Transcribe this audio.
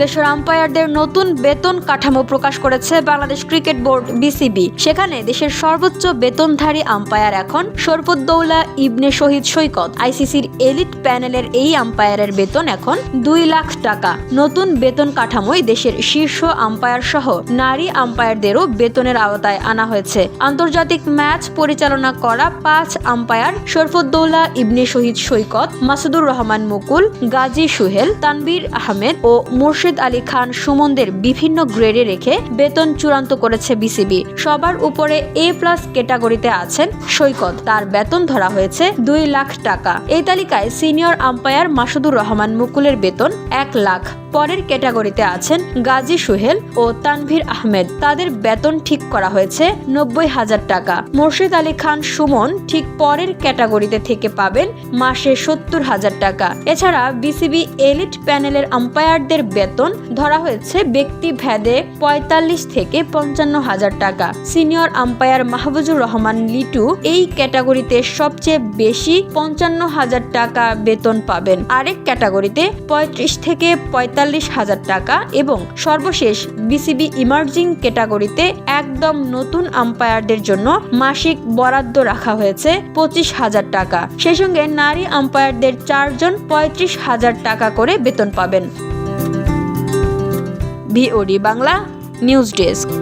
দেশের আম্পায়ারদের নতুন বেতন কাঠামো প্রকাশ করেছে বাংলাদেশ ক্রিকেট বোর্ড বিসিবি সেখানে দেশের সর্বোচ্চ বেতনধারী আম্পায়ার এখন শরফুদ্দৌলা, ইবনে শহীদ সৈকত। আইসিসির এলিট প্যানেলের এই আম্পায়ারের বেতন এখন দুই লাখ টাকা। নতুন বেতন কাঠামোয় দেশের শীর্ষ আম্পায়ার সহ নারী আম্পায়ারদেরও বেতনের আওতায় আনা হয়েছে। আন্তর্জাতিক ম্যাচ পরিচালনা করা পাঁচ আম্পায়ার শরফুদ্দৌলা, ইবনে শহীদ সৈকত, মাসুদুর রহমান মুকুল, গাজী সুহেল তানবীর আহমেদ ও মুর্শিদ আলী খান সুমনদের বিভিন্ন গ্রেডে রেখে বেতন চূড়ান্ত করেছে বিসিবি। সবার উপরে এ প্লাস ক্যাটাগরিতে আছেন সৈকত। তার বেতন ধরা হয়েছে দুই লাখ টাকা। এই তালিকায় সিনিয়র আম্পায়ার মাসুদুর রহমান মুকুলের বেতন এক লাখ। পরের ক্যাটাগরিতে আছেন গাজী সুহেল ও তানভীর আহমেদ। তাদের বেতন ঠিক করা হয়েছে নব্বই হাজার টাকা। মুর্শিদ আলী খান সুমন ঠিক পরের ক্যাটাগরিতে থেকে পাবেন মাসে সত্তর হাজার টাকা। এছাড়া বিসিবি এলিট প্যানেলের আম্পায়ারদের বেতন ধরা হয়েছে ব্যক্তি ভেদে পঁয়তাল্লিশ থেকে পঞ্চান্ন হাজার টাকা। সিনিয়র আম্পায়ার মাহবুজুর রহমান লিটু এই ক্যাটাগরিতে সবচেয়ে বেশি পঞ্চান্ন হাজার টাকা বেতন পাবেন। আরেক ক্যাটাগরিতে পঁয়ত্রিশ থেকে পঁয়তাল্লিশ হাজার টাকা এবং সর্বশেষ বিসিবি ইমার্জিং ক্যাটাগরিতে একদম নতুন আম্পায়ারদের জন্য মাসিক বরাদ্দ রাখা হয়েছে পঁচিশ হাজার টাকা। সেই সঙ্গে নারী আম্পায়ারদের চারজন পঁয়ত্রিশ হাজার টাকা করে বেতন পাবেন। VOD Bangla news desk